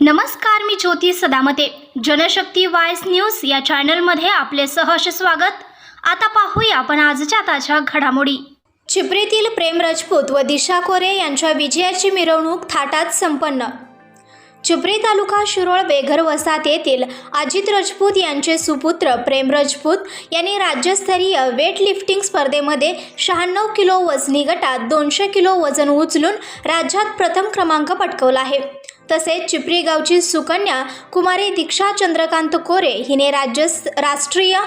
नमस्कार मी ज्योती सदामते. जनशक्ती वायस न्यूज या चॅनलमध्ये आपले सहर्ष स्वागत. आता पाहूया आपण आजच्या ताज्या घडामोडी. चिपरीतील प्रेम राजपूत व दिशा कोरे यांच्या विजयाची मिरवणूक थाटात संपन्न. चिपरी तालुका शिरोळ बेघर वसाहत येथील अजित राजपूत यांचे सुपुत्र प्रेम राजपूत यांनी राज्यस्तरीय वेटलिफ्टिंग स्पर्धेमध्ये शहाण्णव किलो वजनी गटात दोनशे किलो वजन उचलून राज्यात प्रथम क्रमांक पटकवला आहे. तसेच चिपरी गावची सुकन्या कुमारी दीक्षा चंद्रकांत कोरे हिने राज्य राष्ट्रीय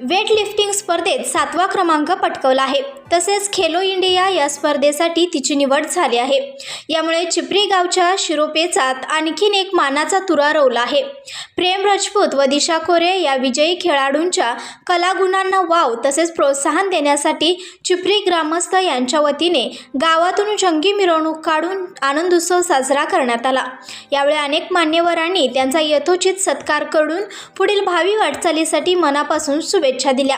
वेटलिफ्टिंग स्पर्धेत सातवा क्रमांक पटकवला आहे. तसेच खेलो इंडिया या स्पर्धेसाठी तिची निवड झाली आहे. यामुळे चिपरी गावच्या शिरोपेचात आणखीन एक मानाचा तुरा रोवला आहे. प्रेम राजपूत व दिशा कोरे या विजयी खेळाडूंच्या कलागुणांना वाव तसेच प्रोत्साहन देण्यासाठी चिपरी ग्रामस्थ यांच्या वतीने गावातून जंगी मिरवणूक काढून आनंदोत्सव साजरा करण्यात आला. यावेळी अनेक मान्यवरांनी त्यांचा यथोचित सत्कार करून पुढील भावी वाटचालीसाठी मनापासून शुभेच्छा दिल्या.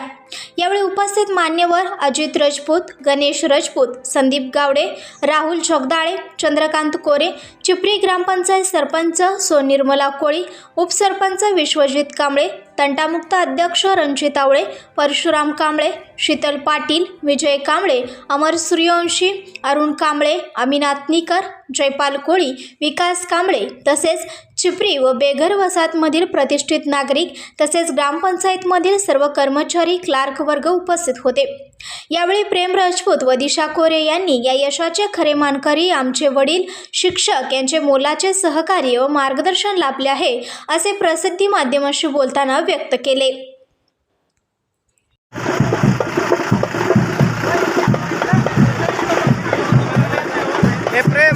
यावेळी उपस्थित मान्यवर अजित राजपूत गणेश राजपूत संदीप गावडे राहुल जगदाळे चंद्रकांत कोरे चिपरी ग्रामपंचायत सरपंच सो निर्मला कोळी उपसरपंच विश्वजित कांबळे तंटामुक्त अध्यक्ष रणजित आवळे परशुराम कांबळे शीतल पाटील विजय कांबळे अमर सूर्यवंशी अरुण कांबळे अमिनाथ निकर जयपाल कोळी विकास कांबळे तसेच शिपरी व बेघर वसाहतमधील प्रतिष्ठित नागरिक तसेच ग्रामपंचायतमधील सर्व कर्मचारी क्लार्क वर्ग उपस्थित होते. यावेळी प्रेम राजपूत व दिशा कोरे यांनी या यशाचे खरे मानकरी आमचे वडील शिक्षक यांचे मोलाचे सहकार्य व मार्गदर्शन लाभले आहे असे प्रसिद्धी माध्यमाशी बोलताना व्यक्त केले. प्रेम